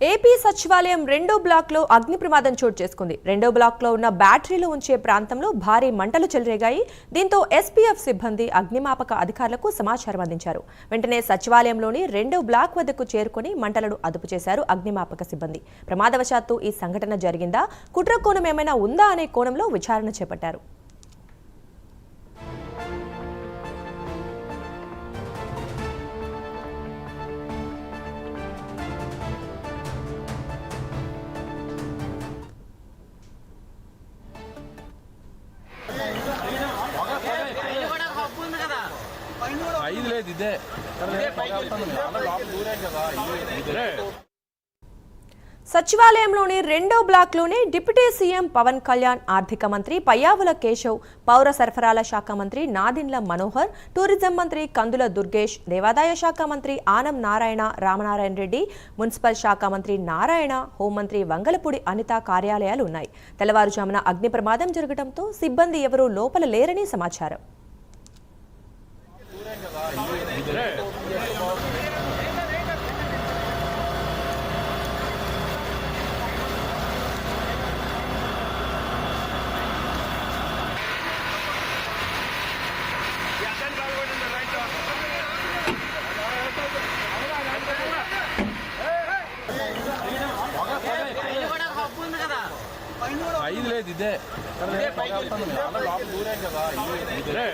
AP సచివాలయం రెండో బ్లాక్లో అగ్ని ప్రమాదం చోటు చేసుకుంది. రెండో బ్లాక్లో ఉన్న బ్యాటరీలు ఉంచే ప్రాంతంలో భారీ మంటలు చెలరేగాయి. దీంతో ఎస్పీఎఫ్ సిబ్బంది అగ్నిమాపక అధికారులకు సమాచారం అందించారు. వెంటనే సచివాలయంలోని రెండో బ్లాక్ వద్దకు చేరుకుని మంటలను అదుపు చేశారు అగ్నిమాపక సిబ్బంది. ప్రమాదవశాత్తు ఈ సంఘటన జరిగిందా? కుట్ర కోణం ఏమైనా ఉందా అనే కోణంలో విచారణ చేపట్టారు. ఐదు లేదు ఇదే. సచివాలయంలోని రెండో బ్లాక్లోనే డిప్యూటీ సీఎం పవన్ కళ్యాణ్ ఆర్థిక మంత్రి పయ్యావుల కేశవ్ పౌర సరఫరాల శాఖ మంత్రి నాదిన్ల మనోహర్ టూరిజం మంత్రి కందుల దుర్గేష్ దేవాదాయ శాఖ మంత్రి ఆనం నారాయణ రామనారాయణ రెడ్డి మున్సిపల్ శాఖ మంత్రి నారాయణ హోంమంత్రి వంగలపూడి అనిత కార్యాలయాలు ఉన్నాయి. తెల్లవారుజామున అగ్ని ప్రమాదం జరగడంతో సిబ్బంది ఎవరూ లోపల లేరని సమాచారం. ఐదు లేదు ఇదే. లోపల దూరం కదా ఇదే.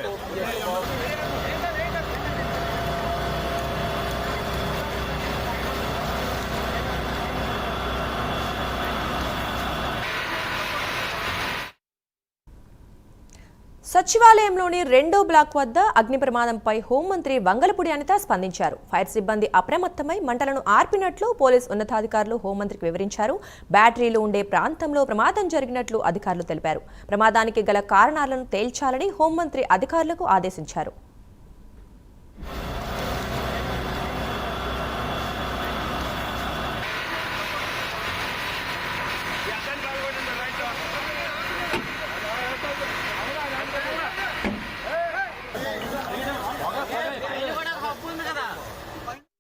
సచివాలయంలోని రెండో బ్లాక్ వద్ద అగ్ని ప్రమాదంపై హోంమంత్రి వంగలపూడి అనిత స్పందించారు. ఫైర్ సిబ్బంది అప్రమత్తమై మంటలను ఆర్పినట్లు పోలీస్ ఉన్నతాధికారులు హోంమంత్రికి వివరించారు. బ్యాటరీలు ఉండే ప్రాంతంలో ప్రమాదం జరిగినట్లు అధికారులు తెలిపారు. ప్రమాదానికి గల కారణాలను తేల్చాలని హోంమంత్రి అధికారులకు ఆదేశించారు.